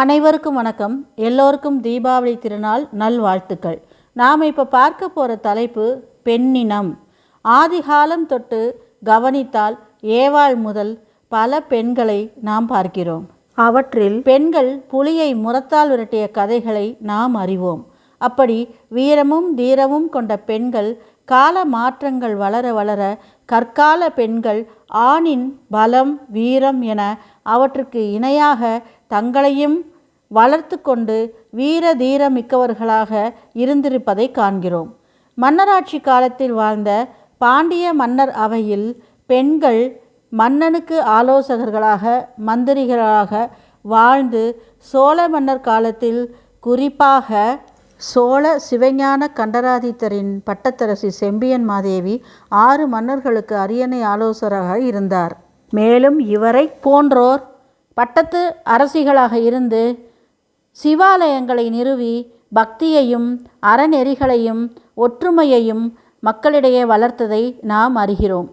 அனைவருக்கும் வணக்கம். எல்லோருக்கும் தீபாவளி திருநாள் நல்வாழ்த்துக்கள். நாம் இப்போ பார்க்க போகிற தலைப்பு பெண்ணினம். ஆதிகாலம் தொட்டு கவனித்தால் ஏவாள் முதல் பல பெண்களை நாம் பார்க்கிறோம். அவற்றில் பெண்கள் புலியை முரத்தால் விரட்டிய கதைகளை நாம் அறிவோம். அப்படி வீரமும் தீரமும் கொண்ட பெண்கள் கால மாற்றங்கள் வளர வளர கற்கால பெண்கள் ஆணின் பலம் வீரம் என அவற்றுக்கு இணையாக தங்களையும் வளர்த்து கொண்டு வீர தீர மிக்கவர்களாக இருந்திருப்பதை காண்கிறோம். மன்னராட்சி காலத்தில் வாழ்ந்த பாண்டிய மன்னர் அவையில் பெண்கள் மன்னனுக்கு ஆலோசகர்களாக மந்திரிகளாக வாழ்ந்து சோழ மன்னர் காலத்தில் குறிப்பாக சோழ சிவஞான கண்டராதித்தரின் பட்டத்தரசி செம்பியன் மாதேவி ஆறு மன்னர்களுக்கு அரியணை ஆலோசகராக இருந்தார். மேலும் இவரை போன்றோர் பட்டத்து அரசிகளாக இருந்து சிவாலயங்களை நிறுவி பக்தியையும் அறநெறிகளையும் ஒற்றுமையையும் மக்களிடையே வளர்த்ததை நாம் அறிகிறோம்.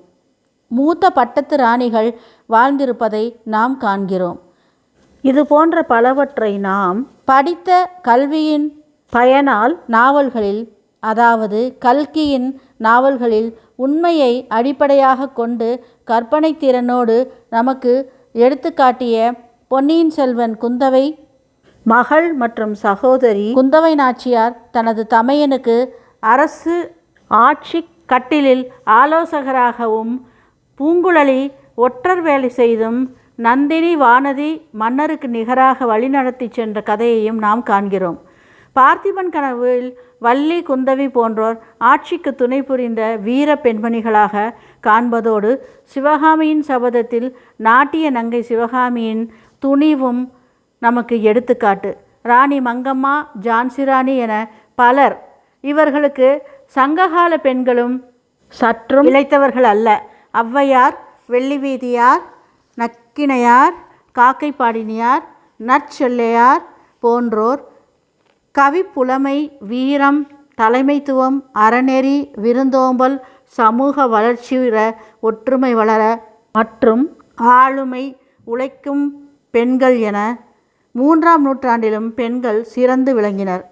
மூத்த பட்டத்து ராணிகள் வாழ்ந்திருப்பதை நாம் காண்கிறோம். இது போன்ற பலவற்றை நாம் படித்த கல்வியின் பயனால் நாவல்களில் அதாவது கல்கியின் நாவல்களில் உண்மையை அடிப்படையாக கொண்டு கற்பனை திறனோடு நமக்கு எடுத்துக்காட்டிய பொன்னியின் செல்வன் குந்தவை மகள் மற்றும் சகோதரி குந்தவை நாச்சியார் தனது தமையனுக்கு அரசு ஆட்சி கட்டிலில் ஆலோசகராகவும் பூங்குழலி ஒற்றர் வேலை செய்தும் நந்தினி வானதி மன்னருக்கு நிகராக வழிநடத்தி சென்ற கதையையும் நாம் காண்கிறோம். பார்த்திபன் கனவில் வள்ளி குந்தவி போன்றோர் ஆட்சிக்கு துணை புரிந்த வீர பெண்மணிகளாக காண்பதோடு சிவகாமியின் சபதத்தில் நாட்டிய நங்கை சிவகாமியின் துணிவும் நமக்கு எடுத்துக்காட்டு. ராணி மங்கம்மா ஜான்சிராணி என பலர் இவர்களுக்கு சங்ககால பெண்களும் சற்றும் இழைத்தவர்கள் அல்ல. ஔவையார் வெள்ளிவீதியார் நக்கினையார் காக்கைப்பாடினியார் நற்செல்லையார் போன்றோர் கவிப்புலமை வீரம் தலைமைத்துவம் அறநெறி விருந்தோம்பல் சமூக வளர்ச்சியுற ஒற்றுமை வளர மற்றும் ஆளுமை உழைக்கும் பெண்கள் என மூன்றாம் நூற்றாண்டிலும் பெண்கள் சிறந்து விளங்கினர்.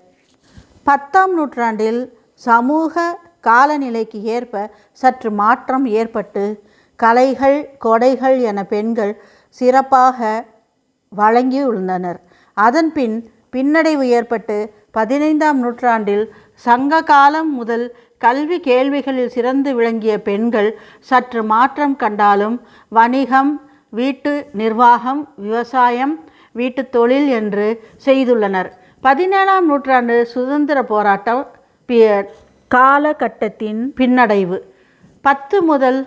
பத்தாம் நூற்றாண்டில் சமூக காலநிலைக்கு ஏற்ப சற்று மாற்றம் ஏற்பட்டு கலைகள் கொடைகள் என பெண்கள் சிறப்பாக வழங்கியுள்ளனர். அதன்பின் பின்னடைவு ஏற்பட்டு பதினைந்தாம் நூற்றாண்டில் சங்க காலம் முதல் கல்வி கேள்விகளில் சிறந்து விளங்கிய பெண்கள் சற்று மாற்றம் கண்டாலும் வணிகம் வீட்டு நிர்வாகம் விவசாயம் வீட்டு தொழில் என்று செய்துள்ளனர். பதினேழாம் நூற்றாண்டு சுதந்திர போராட்டம் காலகட்டத்தின் பின்னடைவு. பத்து முதல்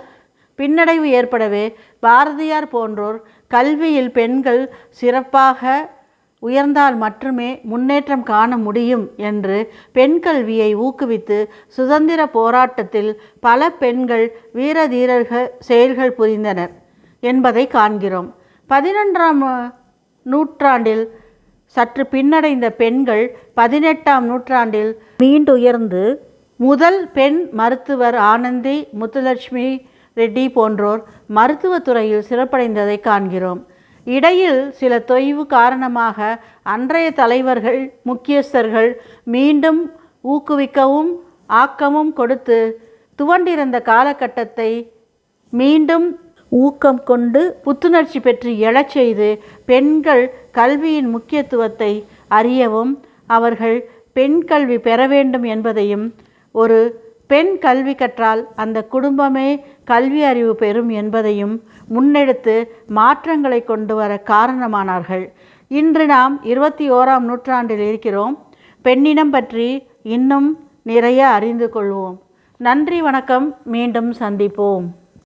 பின்னடைவு ஏற்படவே பாரதியார் போன்றோர் கல்வியில் பெண்கள் சிறப்பாக உயர்ந்தால் மட்டுமே முன்னேற்றம் காண முடியும் என்று பெண் கல்வியை ஊக்குவித்து சுதந்திர போராட்டத்தில் பல பெண்கள் வீரதீரர்கள் செயல்கள் புரிந்தனர் என்பதை காண்கிறோம். பதினொன்றாம் நூற்றாண்டில் சற்று பின்னடைந்த பெண்கள் பதினெட்டாம் நூற்றாண்டில் மீண்டுயர்ந்து முதல் பெண் மருத்துவர் ஆனந்தி முத்துலட்சுமி ரெட்டி போன்றோர் மருத்துவத்துறையில் சிறப்படைந்ததை காண்கிறோம். இடையில் சில தொய்வு காரணமாக அன்றைய தலைவர்கள் முக்கியஸ்தர்கள் மீண்டும் ஊக்குவிக்கவும் ஆக்கமும் கொடுத்து துவண்டிருந்த காலகட்டத்தை மீண்டும் ஊக்கம் கொண்டு புத்துணர்ச்சி பெற்று எழச் செய்து பெண்கள் கல்வியின் முக்கியத்துவத்தை அறியவும் அவர்கள் பெண் கல்வி பெற வேண்டும் என்பதையும் ஒரு பெண் கல்வி கற்றால் அந்த குடும்பமே கல்வி அறிவு பெறும் என்பதையும் முன்னெடுத்து மாற்றங்களை கொண்டு வர காரணமானார்கள். இன்று நாம் இருபத்தி ஓராம் நூற்றாண்டில் இருக்கிறோம். பெண்ணினம் பற்றி இன்னும் நிறைய அறிந்து கொள்வோம். நன்றி வணக்கம். மீண்டும் சந்திப்போம்.